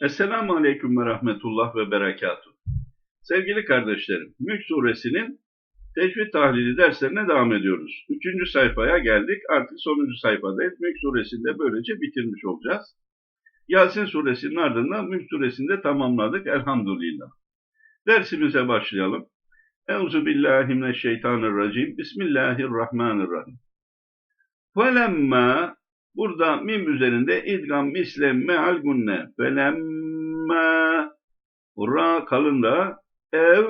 Esselamu Aleyküm ve Rahmetullah ve Berekatuhu. Sevgili kardeşlerim, Mülk Suresinin tecvid tahlili derslerine devam ediyoruz. Üçüncü sayfaya geldik, artık sonuncu sayfadayız. Mülk Suresini de böylece bitirmiş olacağız. Yasin Suresinin ardından Mülk Suresini de tamamladık elhamdülillah. Dersimize başlayalım. Euzu billahi mineşşeytanirracim. Bismillahirrahmanirrahim. Felemma Burada mim üzerinde idgam misle meal gunne. Felemma ra kalında ev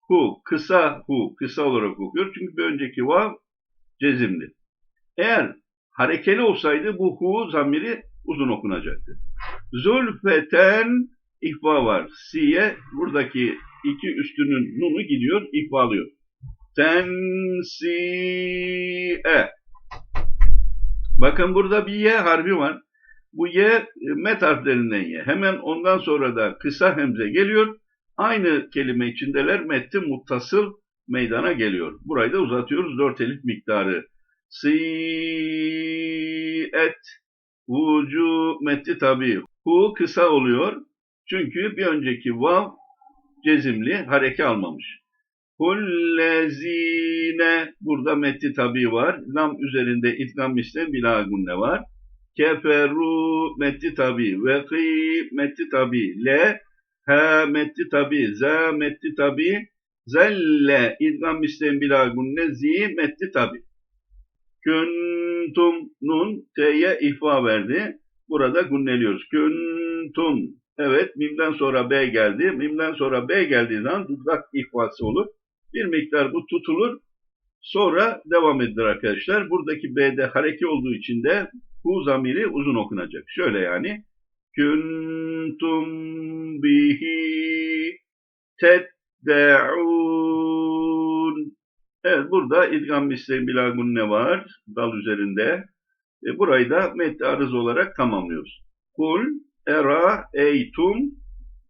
hu kısa hu kısa olarak okuyor. Çünkü bir önceki vav cezimli. Eğer harekeli olsaydı bu hu zamiri uzun okunacaktı. Zulfeten ihva var. Siye buradaki iki üstünün nunu gidiyor, ihvalıyor. Tensi'e Bakın burada bir Y harfi var. Bu Y e, met harflerinden Y. Hemen ondan sonra da kısa hemze geliyor. Aynı kelime içindeler metti muttasıl meydana geliyor. Burayı da uzatıyoruz. Dört elif miktarı. Si-et Vucu metti tabi. Hu kısa oluyor. Çünkü bir önceki vav cezimli hareke almamış. Kullezine burada metti tabi var. Lam üzerinde idgam misle bila gunne var. Keferu metti tabi. Ve kı metti tabi. Le ha metti tabi. Za metti tabi. Zelle idgam misle bila gunne. Zi metti tabi. Kuntum nun t'ye ihva verdi. Burada gunneliyoruz. Kuntum. Evet, mimden sonra B geldi. Mimden sonra B geldiği zaman dudak ihvası olur. Bir miktar bu tutulur. Sonra devam edilir arkadaşlar. Buradaki B'de hareke olduğu için de bu zamiri uzun okunacak. Şöyle yani. Kuntum bihi tedde'un Evet burada idgam misleyin bilagun ne var? Dal üzerinde. E, burayı da metni arız olarak tamamlıyoruz. Kul, era, eytum,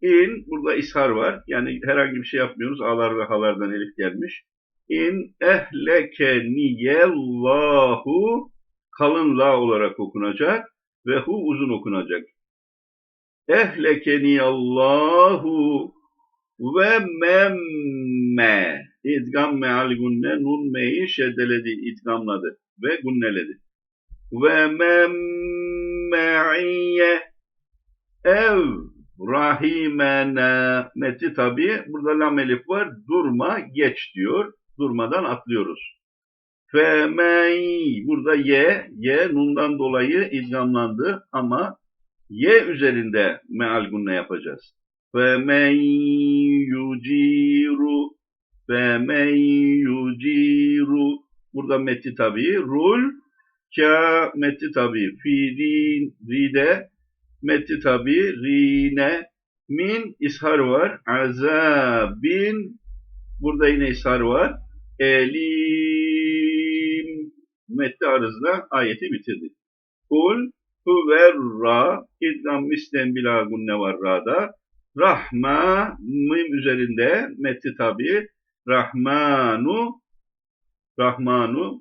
İn, burada ishar var. Yani herhangi bir şey yapmıyoruz. A'lar ve halardan elif gelmiş. İn ehleke niyellahu kalın la olarak okunacak ve hu uzun okunacak. Ehleke niyallahu ve memme idgam meal gunne nun meyi şeddeledi, idgamladı ve gunneledi. Ve memme'iyye ev Rahimene meti tabi burada lam elif var. Durma geç diyor. Durmadan atlıyoruz. Femen burada ye. Ye nundan dolayı idgamlandı ama ye üzerinde meal gunne yapacağız. Femen yuciru. Femen yuciru. Burada meti tabi rul ka meti tabi fiilin ride Metti tabi rine min ishar var. Azabin burada yine ishar var. Elim metti arızla ayeti bitirdik. Kul huverra idgam mislen bila gunne var ra'da. Rahma mim üzerinde metti tabi. Rahmanu Rahmanu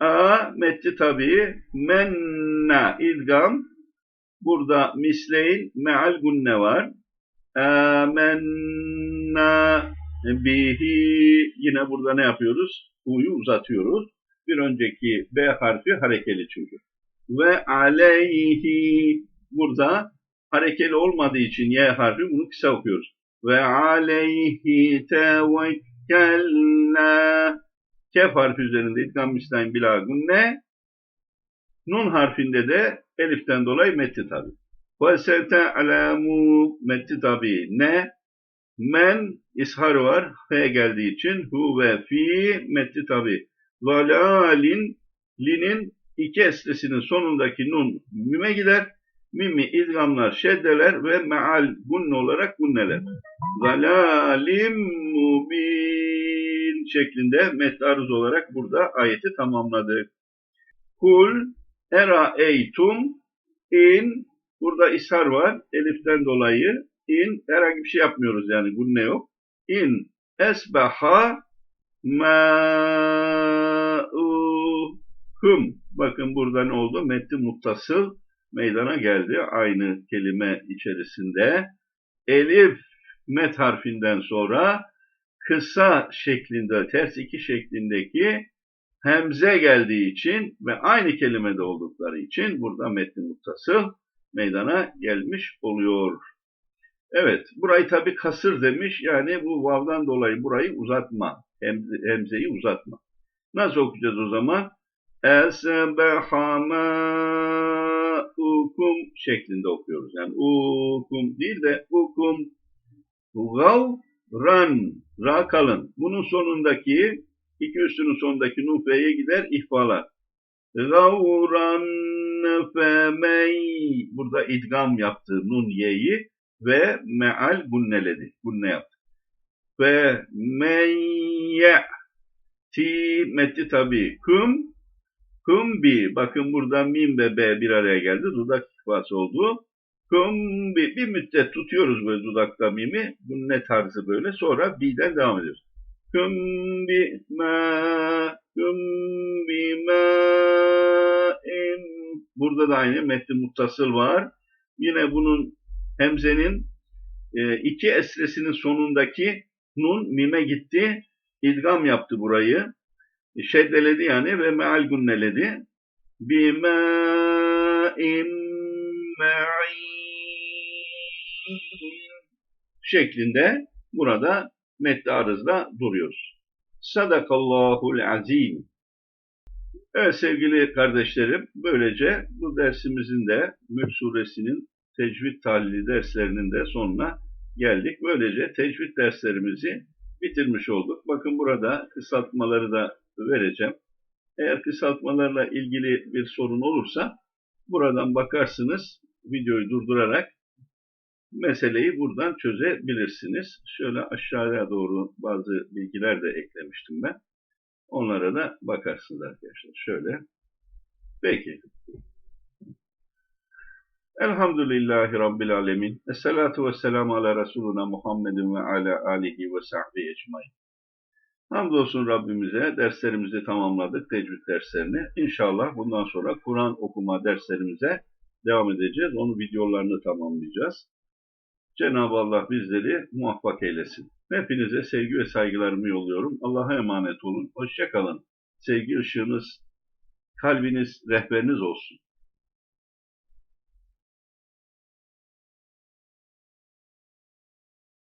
a metti tabi menna idgam Burada misleyn meal gunne var. Amenna bihi yine burada ne yapıyoruz? U'yu uzatıyoruz. Bir önceki B harfi harekeli çünkü. Ve aleyhi burada harekeli olmadığı için Y harfi bunu kısa okuyoruz. Ve aleyhi tevekkelna Kef harfi üzerinde idgam misleyn bila gunne Nun harfinde de eliften dolayı metti tabi. Ve sete'lemu metti tabi ne? Men ishar var. F geldiği için hu ve fi metti tabi. Zalalin linin iki eslisinin sonundaki nun mime gider. Mimi idgamlar, şeddeler ve meal gunne olarak gunneler. Zalalim mubin şeklinde metarız olarak burada ayeti tamamladık. Kul era eytum in burada ishar var eliften dolayı in herhangi bir şey yapmıyoruz yani gunne yok. İn esbaha ma'uhum. Bakın burada ne oldu? Metni muttasıl meydana geldi. Aynı kelime içerisinde. Elif met harfinden sonra kısa şeklinde, ters iki şeklindeki hemze geldiği için ve aynı kelimede oldukları için burada metni muttasıl meydana gelmiş oluyor. Evet, burayı tabi kasır demiş. Yani bu vav'dan dolayı burayı uzatma. Hemze, hemzeyi uzatma. Nasıl okuyacağız o zaman? Esbehama-ukum şeklinde okuyoruz. Yani ukum değil de ukum gavran ra kalın. Bunun sonundaki iki üstünün sonundaki nufeye gider ihfalar. Gavran femey burada idgam yaptığı nun yeyi ve meal gunneledi. Gunne yaptı. Ve meyye ti metti tabi kum kum bi bakın burada mim ve b bir araya geldi. Dudak ifası oldu. Kum bi bir müddet tutuyoruz böyle dudakta mimi. Gunne tarzı böyle. Sonra bi'den devam ediyoruz. Bi ma bi ma Burada da aynı metni muttasıl var. Yine bunun hemzenin e, iki esresinin sonundaki nun mime gitti. İdgam yaptı burayı. Şeddeledi yani ve meal gunneledi. Bima şeklinde burada metni arızda duruyoruz. Sadakallahul azim. Evet sevgili kardeşlerim, böylece bu dersimizin de Mülk Suresinin tecvid tahlili derslerinin de sonuna geldik. Böylece tecvid derslerimizi bitirmiş olduk. Bakın burada kısaltmaları da vereceğim. Eğer kısaltmalarla ilgili bir sorun olursa buradan bakarsınız videoyu durdurarak meseleyi buradan çözebilirsiniz. Şöyle aşağıya doğru bazı bilgiler de eklemiştim ben. Onlara da bakarsınız arkadaşlar. Şöyle. Peki. Elhamdülillahi Rabbil Alemin. Esselatu vesselamu ala Resuluna Muhammedin ve ala alihi ve sahbihi ecmain. Hamdolsun Rabbimize derslerimizi tamamladık, tecvid derslerini. İnşallah bundan sonra Kur'an okuma derslerimize devam edeceğiz. Onun videolarını tamamlayacağız. Cenab-ı Allah bizleri muvaffak eylesin. Hepinize sevgi ve saygılarımı yolluyorum. Allah'a emanet olun. Hoşçakalın. Sevgi ışığınız, kalbiniz, rehberiniz olsun.